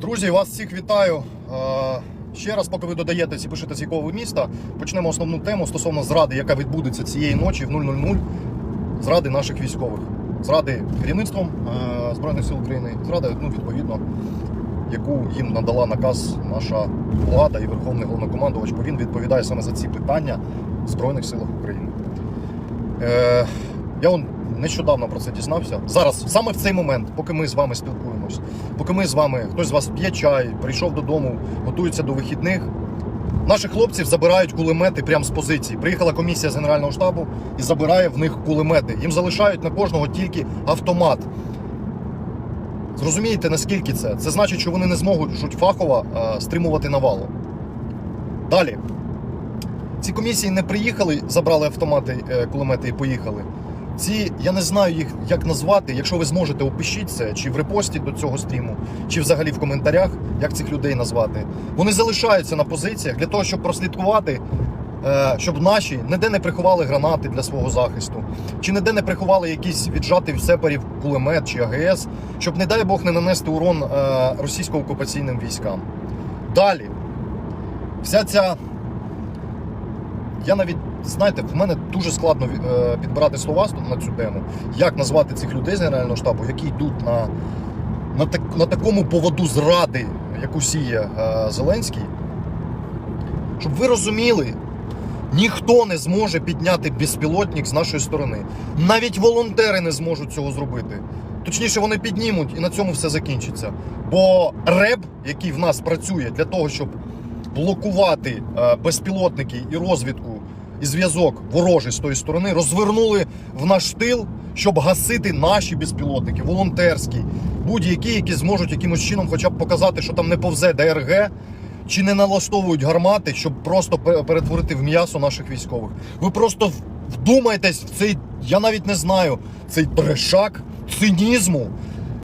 Друзі, вас всіх вітаю. Е, Ще раз, поки ви додаєтесь і пишете з якого міста, почнемо основну тему стосовно зради, яка відбудеться цієї ночі в 000. Зради наших військових. Зради керівництвом е, Збройних сил України, зради, ну, відповідно, яку їм надала наказ наша влада і Верховний головнокомандувач, бо він відповідає саме за ці питання в Збройних силах України. Е, я нещодавно про це дізнався. Зараз, саме в цей момент, поки ми з вами спілкуємось, поки ми з вами, хтось з вас п'є чай, прийшов додому, готується до вихідних. Наших хлопців забирають кулемети прямо з позиції. Приїхала комісія з Генерального штабу і забирає в них кулемети. Їм залишають на кожного тільки автомат. Зрозумієте, наскільки це? Це значить, що вони не зможуть фахово е, стримувати навалу. Далі. Ці комісії не приїхали, забрали автомати, е, кулемети і поїхали. Ці, я не знаю їх як назвати. Якщо ви зможете, опишіть це чи в репості до цього стріму, чи взагалі в коментарях, як цих людей назвати. Вони залишаються на позиціях для того, щоб прослідкувати, е, щоб наші ніде не приховали гранати для свого захисту, чи ніде не приховали якийсь віджатий в сепарів кулемет чи АГС, щоб, не дай Бог, не нанести урон е, російсько-окупаційним військам. Далі, вся ця я навіть, знаєте, в мене дуже складно е, підбирати слова на цю тему. Як назвати цих людей з Генерального штабу, які йдуть на, на, так, на такому поводу зради, яку сіє е, Зеленський. Щоб ви розуміли, ніхто не зможе підняти безпілотник з нашої сторони. Навіть волонтери не зможуть цього зробити. Точніше, вони піднімуть і на цьому все закінчиться. Бо РЕБ, який в нас працює для того, щоб блокувати е, безпілотники і розвідку і зв'язок ворожий з тої сторони, розвернули в наш тил, щоб гасити наші безпілотники, волонтерські, будь-які, які зможуть якимось чином, хоча б показати, що там не повзе ДРГ. Чи не налаштовують гармати, щоб просто перетворити в м'ясо наших військових? Ви просто вдумайтесь в цей, я навіть не знаю, цей трешак цинізму,